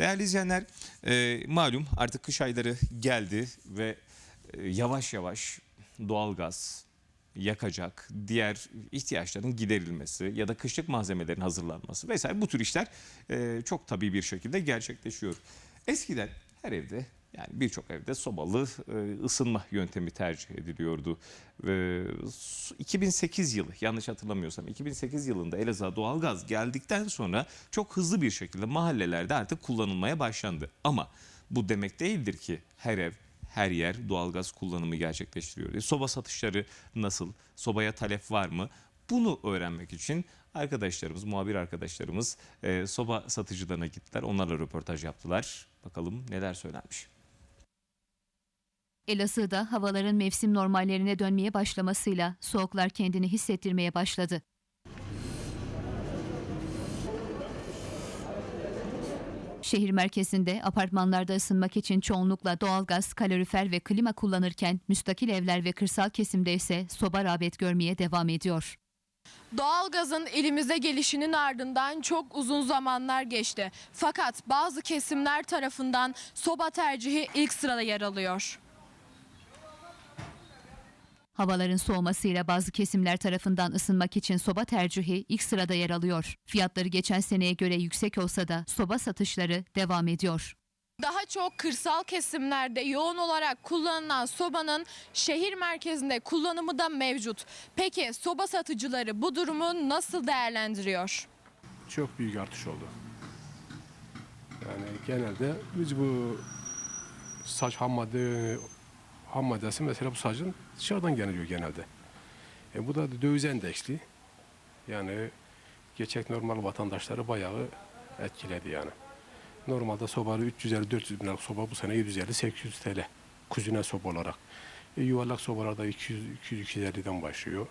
Değerli izleyenler e, malum artık kış ayları geldi ve e, yavaş yavaş doğalgaz, yakacak, diğer ihtiyaçların giderilmesi ya da kışlık malzemelerin hazırlanması vesaire bu tür işler e, çok tabii bir şekilde gerçekleşiyor. Eskiden her evde yani birçok evde sobalı e, ısınma yöntemi tercih ediliyordu. Ve s- 2008 yılı yanlış hatırlamıyorsam 2008 yılında Elazığ'a doğalgaz geldikten sonra çok hızlı bir şekilde mahallelerde artık kullanılmaya başlandı. Ama bu demek değildir ki her ev her yer doğalgaz kullanımı gerçekleştiriyor. E, soba satışları nasıl? Sobaya talep var mı? Bunu öğrenmek için arkadaşlarımız, muhabir arkadaşlarımız e, soba satıcılarına gittiler. Onlarla röportaj yaptılar. Bakalım neler söylenmiş. Elazığ'da havaların mevsim normallerine dönmeye başlamasıyla soğuklar kendini hissettirmeye başladı. Şehir merkezinde apartmanlarda ısınmak için çoğunlukla doğalgaz, kalorifer ve klima kullanırken müstakil evler ve kırsal kesimde ise soba rağbet görmeye devam ediyor. Doğalgazın elimize gelişinin ardından çok uzun zamanlar geçti. Fakat bazı kesimler tarafından soba tercihi ilk sırada yer alıyor. Havaların soğumasıyla bazı kesimler tarafından ısınmak için soba tercihi ilk sırada yer alıyor. Fiyatları geçen seneye göre yüksek olsa da soba satışları devam ediyor. Daha çok kırsal kesimlerde yoğun olarak kullanılan sobanın şehir merkezinde kullanımı da mevcut. Peki soba satıcıları bu durumu nasıl değerlendiriyor? çok büyük artış oldu. Yani genelde biz bu saç ham madde ham maddesi mesela bu sacın dışarıdan geliyor genelde. E bu da döviz endeksli. Yani geçek normal vatandaşları bayağı etkiledi yani. Normalde sobalı 350-400 bin liralık soba bu sene 750-800 TL kuzine soba olarak. E, yuvarlak sobalarda 200-250'den başlıyor.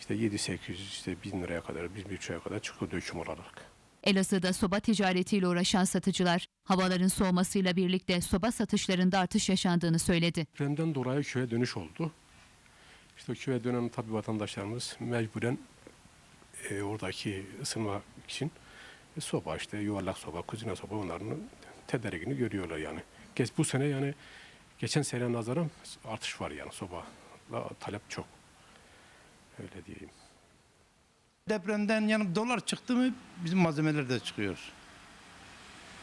İşte 7-800 işte 1000 liraya kadar, 1.5'a kadar çıkıyor döküm olarak. Elazığ'da soba ticaretiyle uğraşan satıcılar havaların soğumasıyla birlikte soba satışlarında artış yaşandığını söyledi. Depremden dolayı köye dönüş oldu. İşte köye dönen tabii vatandaşlarımız mecburen e, oradaki ısınma için e, soba işte yuvarlak soba, kuzine soba onların tedarikini görüyorlar yani. Geç bu sene yani geçen sene nazaran artış var yani soba talep çok. Öyle diyeyim. Depremden yani dolar çıktı mı bizim malzemeler de çıkıyor.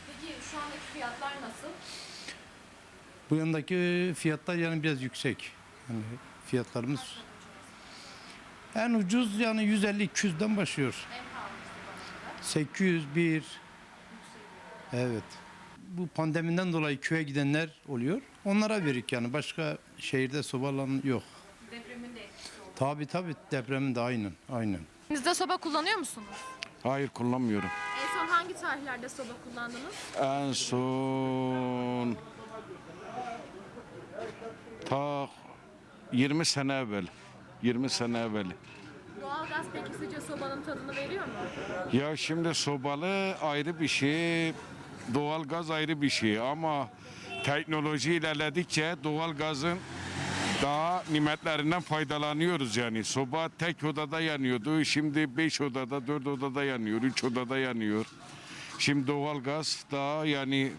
Peki şu andaki fiyatlar nasıl? Bu yandaki fiyatlar yani biraz yüksek. Yani fiyatlarımız en ucuz yani 150-200'den başlıyor. 800 bir Evet. Bu pandemiden dolayı köye gidenler oluyor. Onlara verik yani başka şehirde sobalan yok. Depremin de etkisi oldu. Tabi tabi depremin de aynen aynen. Evinizde soba kullanıyor musunuz? Hayır kullanmıyorum. En son hangi tarihlerde soba kullandınız? En son ta 20 sene evvel. 20 sene evvel. Doğalgaz peki sizce sobanın tadını veriyor mu? Ya şimdi sobalı ayrı bir şey, doğalgaz ayrı bir şey ama teknoloji ilerledikçe doğalgazın daha nimetlerinden faydalanıyoruz yani. Soba tek odada yanıyordu. Şimdi 5 odada, 4 odada yanıyor, 3 odada yanıyor. Şimdi doğalgaz daha yani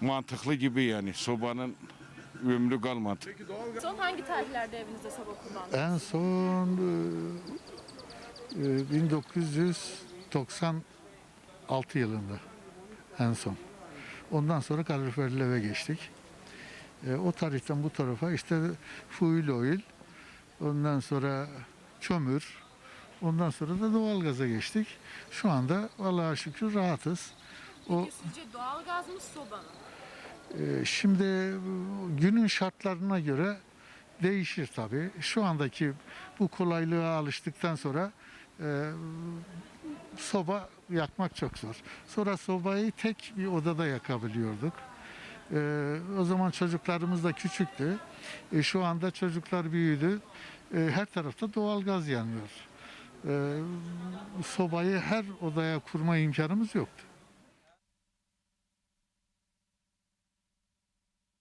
mantıklı gibi yani. Sobanın ömrü kalmadı. Son hangi tarihlerde evinizde soba kullandınız? En son e, e, 1996 yılında en son. Ondan sonra kaloriferli eve geçtik. E, o tarihten bu tarafa işte fuel oil, ondan sonra kömür, ondan sonra da doğalgaza geçtik. Şu anda Allah'a şükür rahatız. O Peki sizce doğalgaz mı soba mı? ee, Şimdi günün şartlarına göre değişir tabii. Şu andaki bu kolaylığa alıştıktan sonra e, soba yakmak çok zor. Sonra sobayı tek bir odada yakabiliyorduk. E, o zaman çocuklarımız da küçüktü. E, şu anda çocuklar büyüdü. E, her tarafta doğal gaz yanıyor. E, sobayı her odaya kurma imkanımız yoktu.